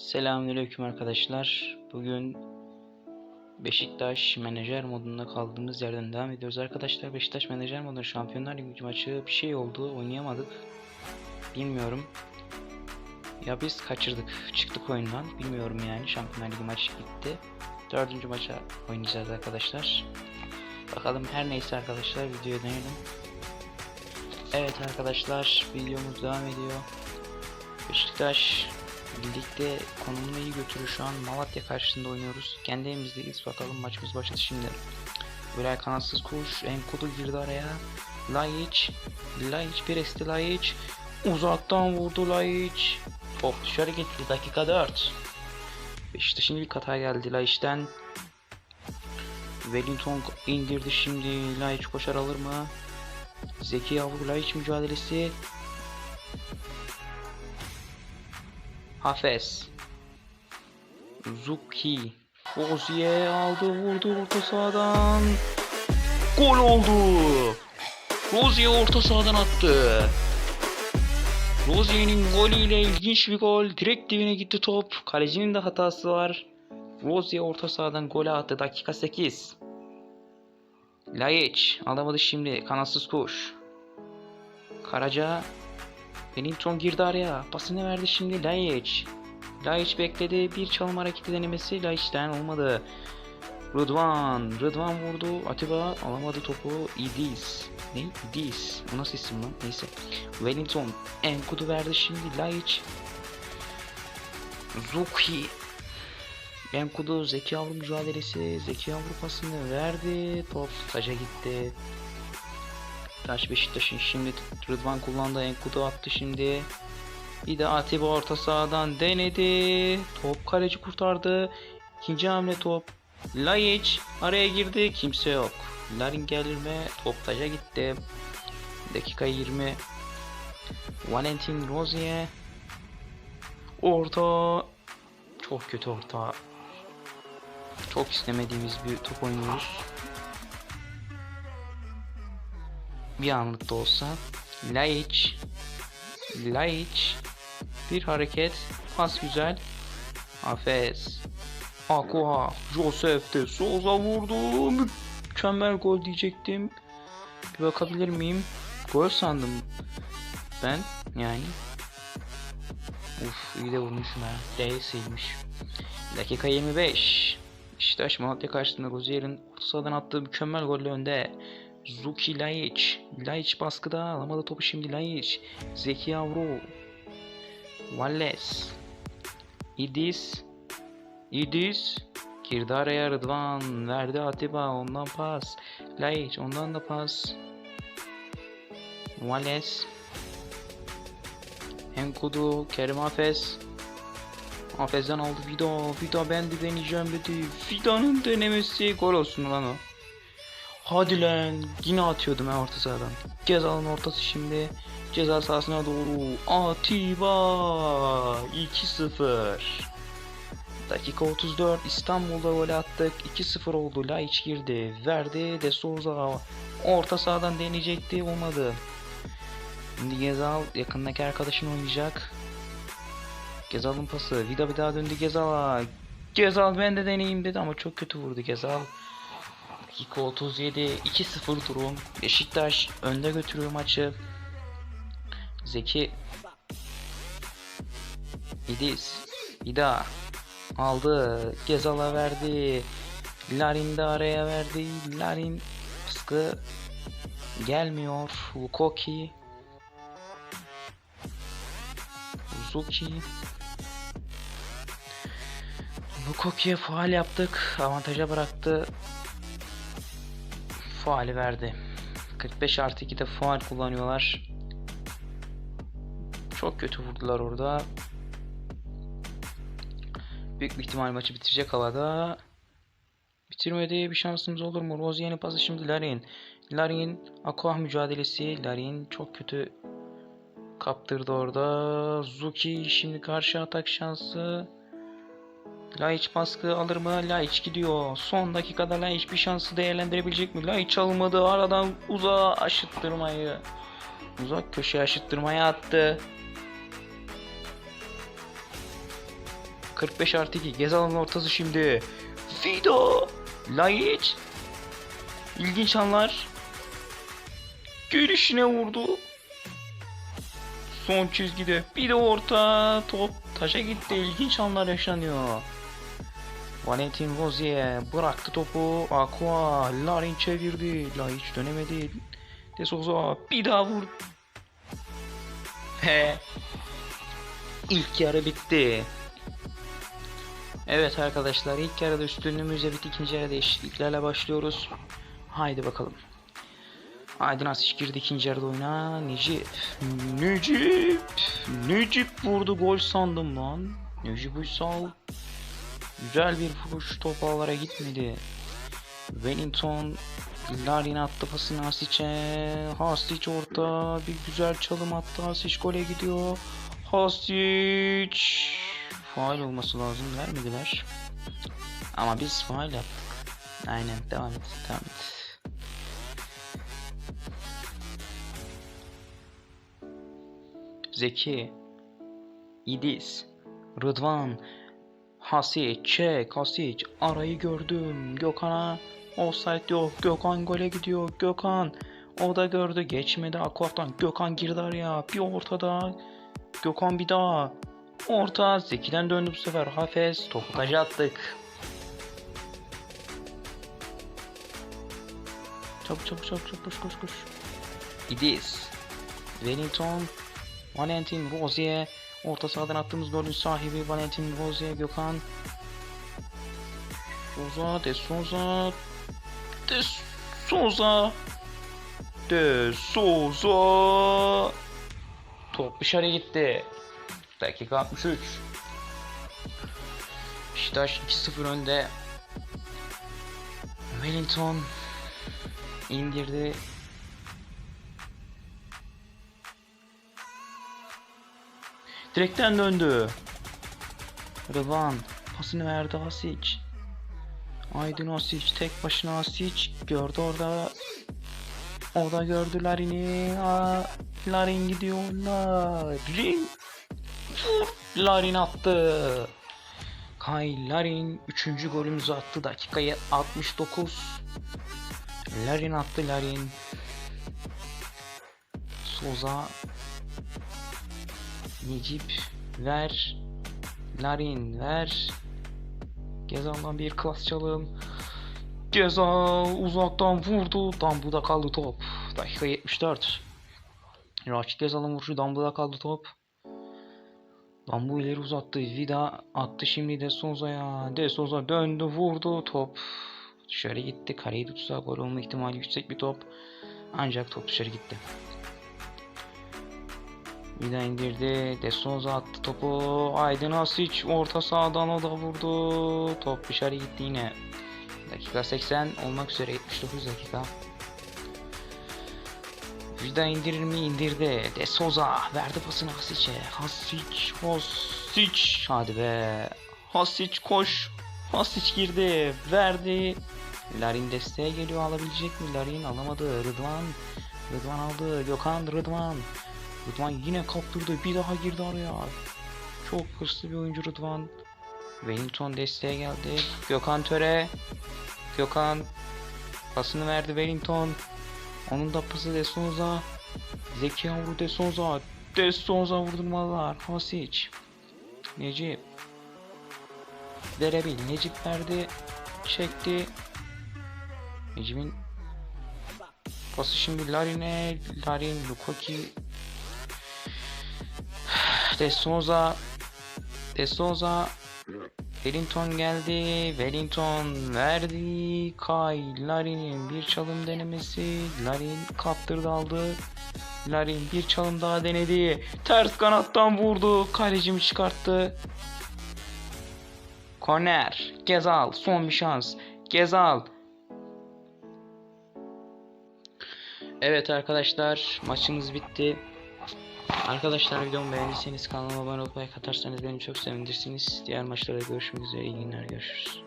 Selamünaleyküm arkadaşlar. Bugün Beşiktaş menajer modunda kaldığımız yerden devam ediyoruz arkadaşlar. Beşiktaş menajer modunda Şampiyonlar Ligi maçı bir şey oldu. Oynayamadık. Bilmiyorum. Ya biz kaçırdık. Çıktık oyundan. Bilmiyorum yani. Şampiyonlar Ligi maçı gitti. Dördüncü maça oynayacağız arkadaşlar. Bakalım her neyse arkadaşlar videoya dönelim. Evet arkadaşlar videomuz devam ediyor. Beşiktaş Ligde konumunu iyi götürüyor şu an. Malatya karşısında oynuyoruz. Kendi evimizdeyiz. Bakalım maçımız başladı şimdi. Böyle kanatsız kuş. Enkudu girdi araya. Laiç. Laiç bir esti Laiç. Uzaktan vurdu Laiç. Top dışarı gitti. Dakika 4. Beşiktaş'ın ilk hata geldi Laiç'ten. Wellington indirdi şimdi. Laiç koşar alır mı? Zeki Yavru Laiç mücadelesi. Hafez. Zuki. Oziye aldı vurdu orta sahadan. Gol oldu. Rozier orta sahadan attı. Rozier'in golüyle ilginç bir gol. Direkt dibine gitti top. Kalecinin de hatası var. Rozier orta sahadan gole attı. Dakika 8. Layiç alamadı şimdi. Kanatsız kuş. Karaca Wellington girdi araya. Pasını verdi şimdi Laiç. Laiç bekledi. Bir çalım hareketi denemesi Laiç'ten olmadı. Rıdvan. Rıdvan vurdu. Atiba alamadı topu. İdis. Ne? İdis. Bu nasıl isim lan? Neyse. Wellington. Enkudu verdi şimdi Laiç. Zuki. Enkudu Zeki Avru mücadelesi. Zeki Avru pasını verdi. Top taca gitti. Taş Beşiktaş'ın şimdi Rıdvan kullandı. Enkudu attı şimdi. Bir de Atiba orta sahadan denedi. Top kaleci kurtardı. İkinci hamle top. Laiç araya girdi. Kimse yok. Larin gelir mi? Top taca gitti. Dakika 20. Valentin Rozier. Orta. Çok kötü orta. Çok istemediğimiz bir top oynuyoruz. Bir anlık da olsa Laiç Laiç bir hareket pas güzel. Hafez Aqua Joseph de Souza vurdu. Mükemmel gol diyecektim. Bir bakabilir miyim? Gol sandım ben yani. Uf iyi de vurmuşum ha. Değilseymiş dakika 25 Beşiktaş Malatya karşısında Rozier'in orta sahadan attığı mükemmel golle önde Zuki Laiç. Laiç baskıda alamadı topu şimdi Laiç. Zeki Avro. Wallace. İdis. İdis. Girdi araya Rıdvan. Verdi Atiba. Ondan pas. Laiç. Ondan da pas. Wallace. Enkudu. Kerim Hafez. Hafez'den aldı Vida. Vida ben de deneyeceğim dedi. Vida'nın denemesi. Gol olsun lan o. Hadi lan. Yine atıyordum ha orta sahadan. Cezanın ortası şimdi. Ceza sahasına doğru. Atiba. 2-0. Dakika 34 İstanbul'da gol attık. 2-0 oldu. Laiç girdi. Verdi. De Souza. Orta sahadan deneyecekti. Olmadı. Şimdi Gezal yakındaki arkadaşını oynayacak. Gezal'ın pası. Vida bir daha döndü. Gezal'a. Gezal ben de deneyeyim dedi ama çok kötü vurdu Gezal. Dakika 37 2-0 durum. Beşiktaş önde götürüyor maçı. Zeki İdiz İda aldı. Gezal'a verdi. Larin de araya verdi. Larin baskı gelmiyor. Lukoki Uzuki Lukoki'ye faal yaptık. Avantaja bıraktı faali verdi. 45 artı 2'de faal kullanıyorlar. Çok kötü vurdular orada. Büyük bir ihtimal maçı bitirecek havada. Bitirmedi bir şansımız olur mu? Rozier'in pası şimdi Larin. Larin Aqua mücadelesi. Larin çok kötü kaptırdı orada. Zuki şimdi karşı atak şansı. Laiç baskı alır mı? Laiç gidiyor. Son dakikada Laiç bir şansı değerlendirebilecek mi? Laiç almadı. Aradan uzağa aşıttırmayı. Uzak köşeye aşıttırmaya attı. 45 artı 2. Gezal'ın ortası şimdi. Fido. Laiç. İlginç anlar. Görüşüne vurdu. Son çizgide. Bir de orta. Top taşa gitti. İlginç anlar yaşanıyor. Valentin Rozier bıraktı topu. Aqua. Larin çevirdi. Laiç dönemedi. De Souza bir daha vur. He. İlk yarı bitti. Evet arkadaşlar ilk yarıda üstünlüğümüzle bitti. ikinci yarıda eşitliklerle başlıyoruz. Haydi bakalım. Aydın Asiç girdi ikinci yarıda oyuna. Necip. Necip. Necip vurdu gol sandım lan. Necip Uysal. Güzel bir vuruş top ağlara gitmedi. Wellington Larin attı pasını Hasic'e. Hasic orta bir güzel çalım attı. Hasic gole gidiyor. Hasic faal olması lazım vermediler. Ama biz faal yaptık. Aynen devam et devam et. Zeki İdiz Rıdvan Hasic çek Hasic arayı gördüm. Gökhan'a offside yok. Gökhan gole gidiyor. Gökhan o da gördü. Geçmedi Aquaf'tan. Gökhan girdi araya. Bir ortada. Gökhan bir daha. Orta Zeki'den döndü bu sefer. Hafez topu taca attık. Çabuk çabuk çabuk çabuk. Koş koş koş. İdiz Wellington Valentin Rozier Orta sahadan attığımız golün sahibi Valentin Rozier Gökhan Souza De Souza De Souza De Souza Top dışarı gitti. Dakika 63. Beşiktaş 2-0 önde. Wellington indirdi. Direkten döndü. Rıvan pasını verdi Asic. Aydın Asic tek başına Asic gördü orada. O da gördü Larin'i. Larin gidiyor. Larin. Larin attı. Kay Larin 3. golümüzü attı. Dakikayı 69. Larin attı Larin. Soza Necip ver. Larin ver. Gezal'dan bir klas çalım. Gezal uzaktan vurdu. Dambuda kaldı top. Dakika 74. Raşit Gezal'ın vuruşu Dambuda kaldı top. Dambu ileri uzattı. Vida attı şimdi De Souza'ya. De Souza döndü vurdu. Top dışarı gitti. Kareyi tutsa gol olma ihtimali yüksek bir top. Ancak top dışarı gitti. Vida indirdi. De Souza attı topu. Aydın Asic orta sahadan o da vurdu. Top dışarı gitti yine. Dakika 80 olmak üzere 79 dakika. Vida indirir mi? indirdi. De Souza verdi pasını Hasic'e. Hasic, Hasic. Hadi be. Hasic koş. Hasic girdi. Verdi. Larin desteğe geliyor. Alabilecek mi? Larin alamadı. Rıdvan. Rıdvan aldı. Gökhan Rıdvan. Rıdvan yine kaptırdı. Bir daha girdi araya. Çok hırslı bir oyuncu Rıdvan. Wellington desteğe geldi. Gökhan Töre. Gökhan pasını verdi Wellington. Onun da pası De Souza. Zeki Yavru De Souza. De Souza vurdurmalar. Hasic. Necip. Verebil. Necip verdi. Çekti. Necip'in pası şimdi Larin'e. Larin Lukoki. De Souza. De Souza. Wellington geldi. Wellington verdi. Kay Larin'in bir çalım denemesi. Larin kaptırdı aldı. Larin bir çalım daha denedi. Ters kanattan vurdu. Kalecimi çıkarttı. Korner. Gezal. Son bir şans. Gezal. Evet arkadaşlar maçımız bitti. Arkadaşlar videomu beğendiyseniz kanalıma abone olup like atarsanız beni çok sevinirsiniz. Diğer maçlarda görüşmek üzere. İyi günler görüşürüz.